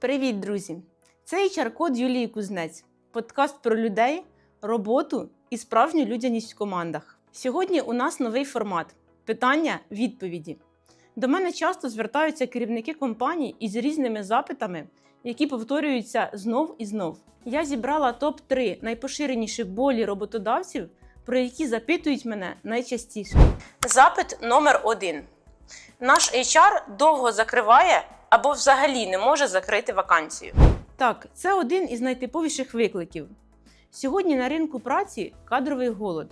Привіт, друзі! Це HR-код Юлії Кузнець, подкаст про людей, роботу і справжню людяність в командах. Сьогодні у нас новий формат питання відповіді. До мене часто звертаються керівники компаній із різними запитами, які повторюються знов і знов. Я зібрала топ-3 найпоширеніших болі роботодавців, про які запитують мене найчастіше. Запит номер один. Наш HR довго закриває або взагалі не може закрити вакансію. Так, це один із найтиповіших викликів. Сьогодні на ринку праці кадровий голод.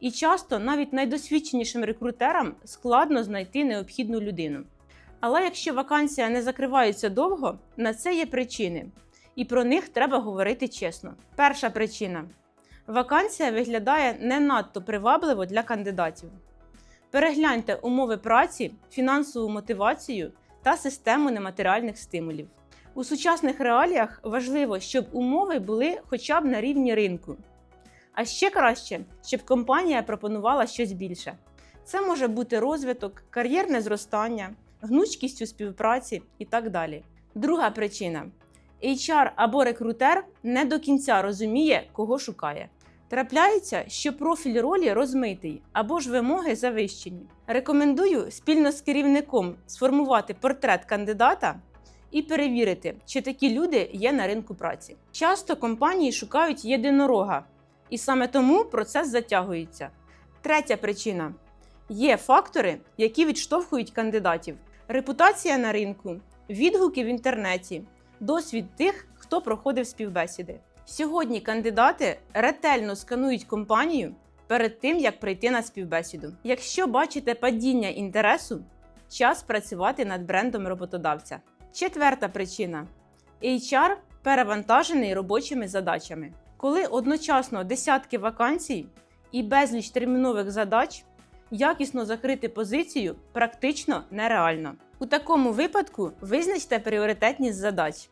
І часто навіть найдосвідченішим рекрутерам складно знайти необхідну людину. Але якщо вакансія не закривається довго, на це є причини, і про них треба говорити чесно. Перша причина: вакансія виглядає не надто привабливо для кандидатів. Перегляньте умови праці, фінансову мотивацію та систему нематеріальних стимулів. У сучасних реаліях важливо, щоб умови були хоча б на рівні ринку. А ще краще, щоб компанія пропонувала щось більше. Це може бути розвиток, кар'єрне зростання, гнучкість у співпраці і так далі. Друга причина: HR або рекрутер не до кінця розуміє, кого шукає. Трапляється, що профіль ролі розмитий або ж вимоги завищені. Рекомендую спільно з керівником сформувати портрет кандидата і перевірити, чи такі люди є на ринку праці. Часто компанії шукають єдинорога, і саме тому процес затягується. Третя причина: є фактори, які відштовхують кандидатів: репутація на ринку, відгуки в інтернеті, досвід тих, хто проходив співбесіди. Сьогодні кандидати ретельно сканують компанію перед тим, як прийти на співбесіду. Якщо бачите падіння інтересу, час працювати над брендом роботодавця. Четверта причина: HR перевантажений робочими задачами. Коли одночасно десятки вакансій і безліч термінових задач, якісно закрити позицію практично нереально. У такому випадку визначте пріоритетність задач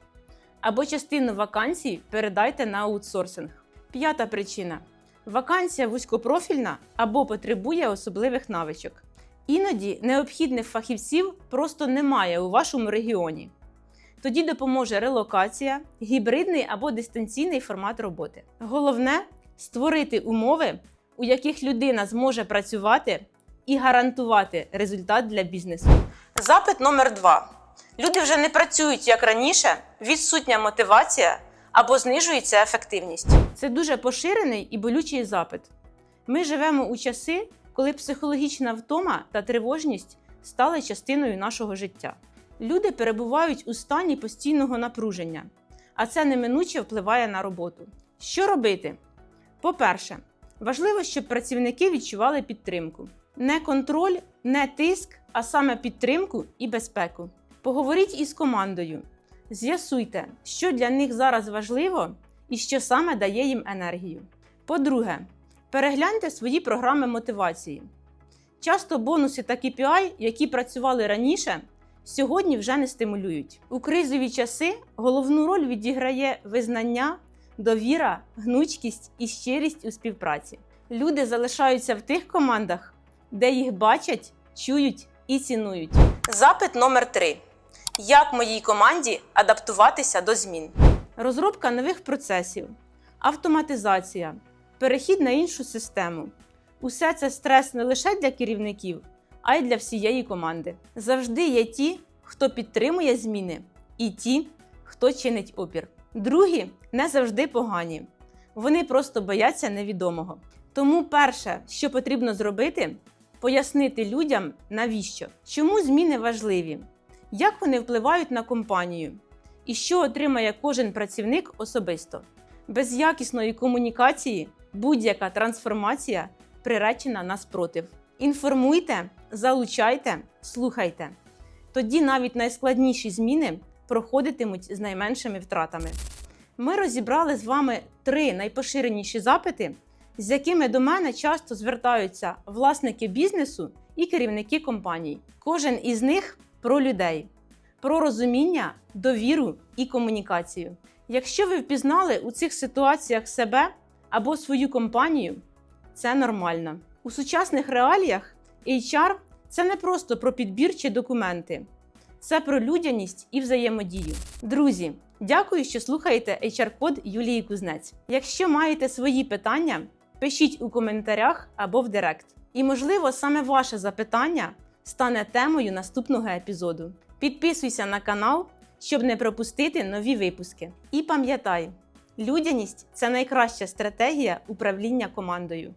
або частину вакансій передайте на аутсорсинг. П'ята причина: вакансія вузькопрофільна або потребує особливих навичок. Іноді необхідних фахівців просто немає у вашому регіоні. Тоді допоможе релокація, гібридний або дистанційний формат роботи. Головне створити умови, у яких людина зможе працювати і гарантувати результат для бізнесу. Запит номер два. Люди вже не працюють як раніше, відсутня мотивація або знижується ефективність. Це дуже поширений і болючий запит. Ми живемо у часи, коли психологічна втома та тривожність стали частиною нашого життя. Люди перебувають у стані постійного напруження, а це неминуче впливає на роботу. Що робити? По-перше, важливо, щоб працівники відчували підтримку. Не контроль, не тиск, а саме підтримку і безпеку. Поговоріть із командою, з'ясуйте, що для них зараз важливо і що саме дає їм енергію. По-друге, перегляньте свої програми мотивації. Часто бонуси та KPI, які працювали раніше, сьогодні вже не стимулюють. У кризові часи головну роль відіграє визнання, довіра, гнучкість і щирість у співпраці. Люди залишаються в тих командах, де їх бачать, чують і цінують. Запит номер 3 Як моїй команді адаптуватися до змін? Розробка нових процесів, автоматизація, перехід на іншу систему. Усе це стрес не лише для керівників, а й для всієї команди. Завжди є ті, хто підтримує зміни, і ті, хто чинить опір. Другі не завжди погані. Вони просто бояться невідомого. Тому перше, що потрібно зробити, пояснити людям, навіщо, чому зміни важливі, як вони впливають на компанію, і що отримає кожен працівник особисто. Без якісної комунікації будь-яка трансформація приречена на спротив. Інформуйте, залучайте, слухайте. Тоді навіть найскладніші зміни проходитимуть з найменшими втратами. Ми розібрали з вами три найпоширеніші запити, з якими до мене часто звертаються власники бізнесу і керівники компаній. Кожен із них про людей, про розуміння, довіру і комунікацію. Якщо ви впізнали у цих ситуаціях себе або свою компанію, це нормально. У сучасних реаліях HR – це не просто про підбір чи документи, це про людяність і взаємодію. Друзі, дякую, що слухаєте HR-код Юлії Кузнець. Якщо маєте свої питання, пишіть у коментарях або в Директ. І, можливо, саме ваше запитання стане темою наступного епізоду. Підписуйся на канал, щоб не пропустити нові випуски. І пам'ятай, людяність це найкраща стратегія управління командою.